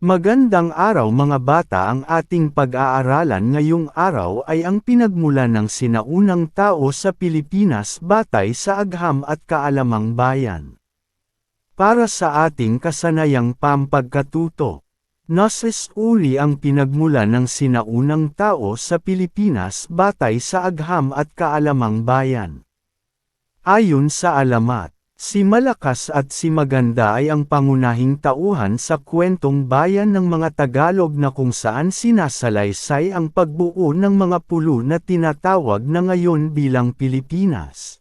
Magandang araw mga bata ang ating pag-aaralan ngayong araw ay ang pinagmulan ng sinaunang tao sa Pilipinas batay sa agham at kaalamang bayan. Para sa ating kasanayang pampagkatuto, Noses uri ang pinagmulan ng sinaunang tao sa Pilipinas batay sa agham at kaalamang bayan. Ayon sa alamat, Si Malakas at si Maganda ay ang pangunahing tauhan sa kwentong bayan ng mga Tagalog na kung saan sinasalaysay ang pagbuo ng mga pulo na tinatawag na ngayon bilang Pilipinas.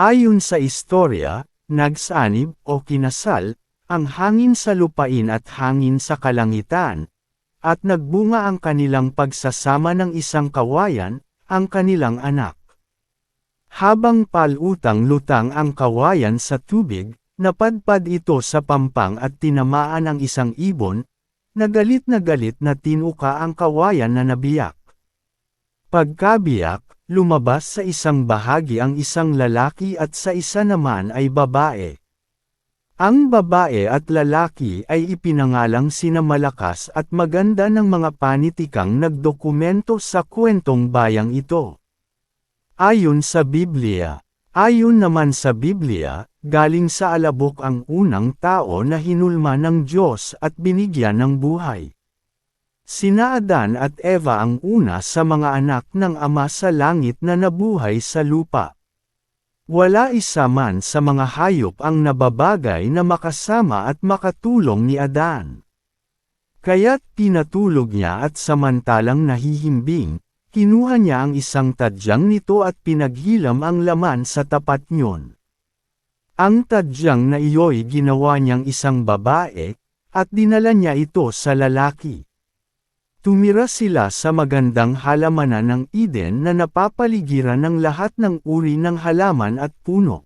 Ayon sa istorya, nagsanib o kinasal, ang hangin sa lupain at hangin sa kalangitan, at nagbunga ang kanilang pagsasama ng isang kawayan, ang kanilang anak. Habang palutang-lutang ang kawayan sa tubig, napadpad ito sa pampang at tinamaan ang isang ibon, nagalit na galit na tinuka ang kawayan na nabiyak. Pagkabiyak, lumabas sa isang bahagi ang isang lalaki at sa isa naman ay babae. Ang babae at lalaki ay ipinangalang sina malakas at maganda ng mga panitikang nagdokumento sa kwentong bayang ito. Ayon sa Biblia. Ayon naman sa Biblia, galing sa alabok ang unang tao na hinulma ng Diyos at binigyan ng buhay. Sina Adan at Eva ang una sa mga anak ng Ama sa langit na nabuhay sa lupa. Wala isa man sa mga hayop ang nababagay na makasama at makatulong ni Adan. Kaya't pinatulog niya at samantalang nahihimbing, Kinuha niya ang isang tadyang nito at pinaghilam ang laman sa tapat niyon. Ang tadyang na iyo'y ginawa niyang isang babae, at dinala niya ito sa lalaki. Tumira sila sa magandang halamanan ng Eden na napapaligiran ng lahat ng uri ng halaman at puno.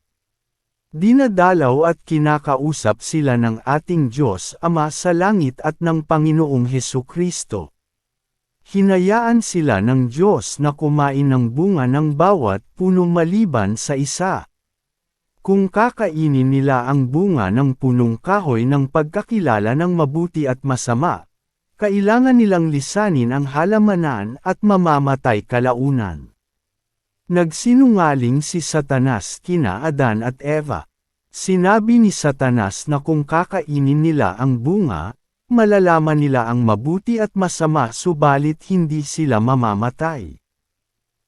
Dinadalaw at kinakausap sila ng ating Diyos Ama sa langit at ng Panginoong Heso Kristo. Hinayaan sila ng Diyos na kumain ng bunga ng bawat puno maliban sa isa. Kung kakainin nila ang bunga ng punong kahoy ng pagkakilala ng mabuti at masama, kailangan nilang lisanin ang halamanan at mamamatay kalaunan. Nagsinungaling si Satanas kina Adan at Eva. Sinabi ni Satanas na kung kakainin nila ang bunga, malalaman nila ang mabuti at masama subalit hindi sila mamamatay.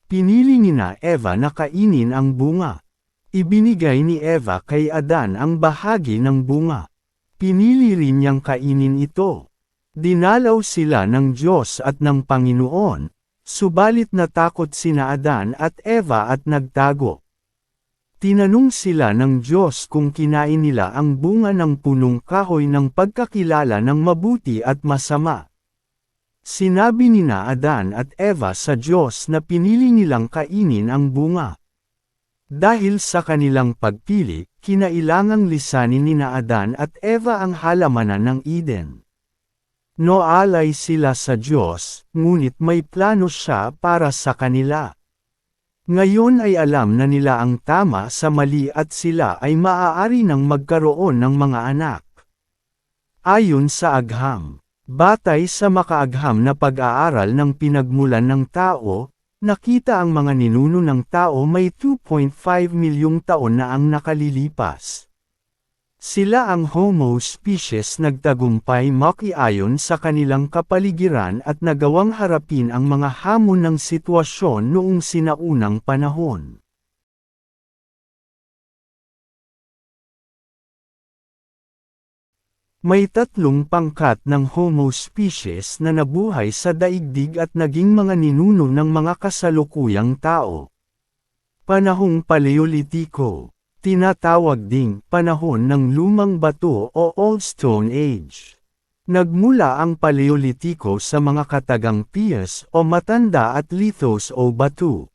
Pinili ni na Eva na kainin ang bunga. Ibinigay ni Eva kay Adan ang bahagi ng bunga. Pinili rin niyang kainin ito. Dinalaw sila ng Diyos at ng Panginoon, subalit natakot sina Adan at Eva at nagtago. Tinanong sila ng Diyos kung kinain nila ang bunga ng punong kahoy ng pagkakilala ng mabuti at masama. Sinabi ni na Adan at Eva sa Diyos na pinili nilang kainin ang bunga. Dahil sa kanilang pagpili, kinailangang lisanin ni na Adan at Eva ang halamanan ng Eden. Noalay sila sa Diyos, ngunit may plano siya para sa kanila. Ngayon ay alam na nila ang tama sa mali at sila ay maaari nang magkaroon ng mga anak. Ayon sa agham, batay sa makaagham na pag-aaral ng pinagmulan ng tao, nakita ang mga ninuno ng tao may 2.5 milyong taon na ang nakalilipas. Sila ang Homo species nagtagumpay makiayon sa kanilang kapaligiran at nagawang harapin ang mga hamon ng sitwasyon noong sinaunang panahon. May tatlong pangkat ng Homo species na nabuhay sa daigdig at naging mga ninuno ng mga kasalukuyang tao. Panahong Paleolitiko Tinatawag ding panahon ng lumang bato o Old Stone Age. Nagmula ang Paleolitiko sa mga katagang Pias o matanda at Lithos o batu.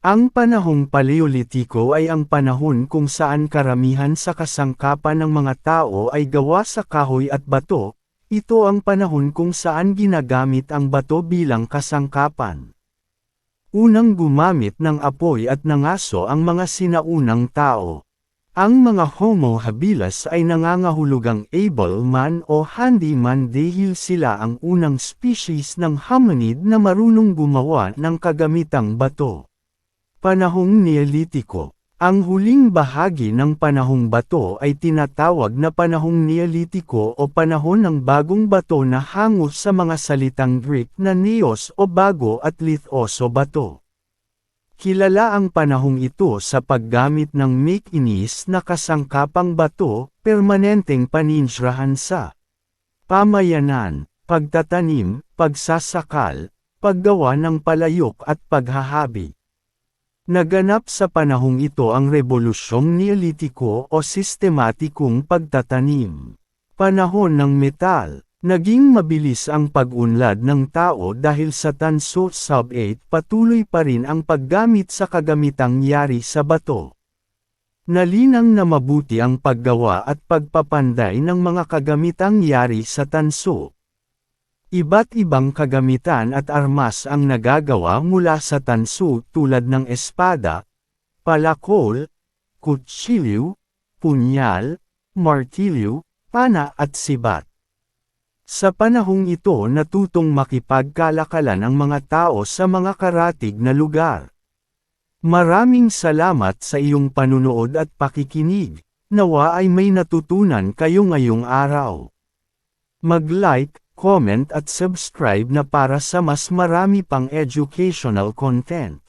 Ang panahong Paleolitiko ay ang panahon kung saan karamihan sa kasangkapan ng mga tao ay gawa sa kahoy at bato, ito ang panahon kung saan ginagamit ang bato bilang kasangkapan. Unang gumamit ng apoy at ng aso ang mga sinaunang tao. Ang mga Homo habilis ay nangangahulugang able man o handyman dahil sila ang unang species ng hominid na marunong gumawa ng kagamitang bato. Panahong Neolitiko Ang huling bahagi ng panahong bato ay tinatawag na panahong Neolitiko o panahon ng bagong bato na hango sa mga salitang Greek na neos o bago at lithos o bato. Kilala ang panahong ito sa paggamit ng make-inis na kasangkapang bato, permanenteng paninsyrahan sa pamayanan, pagtatanim, pagsasakal, paggawa ng palayok at paghahabi. Naganap sa panahong ito ang Rebolusyong Neolitiko o sistematikong pagtatanim. Panahon ng metal, Naging mabilis ang pag-unlad ng tao dahil sa tanso sub-8 patuloy pa rin ang paggamit sa kagamitang yari sa bato. Nalinang na mabuti ang paggawa at pagpapanday ng mga kagamitang yari sa tanso. Iba't ibang kagamitan at armas ang nagagawa mula sa tanso tulad ng espada, palakol, kutsilyo, punyal, martilyo, pana at sibat. Sa panahong ito natutong makipagkalakalan ang mga tao sa mga karatig na lugar. Maraming salamat sa iyong panunood at pakikinig. Nawa ay may natutunan kayo ngayong araw. Mag-like, comment at subscribe na para sa mas marami pang educational content.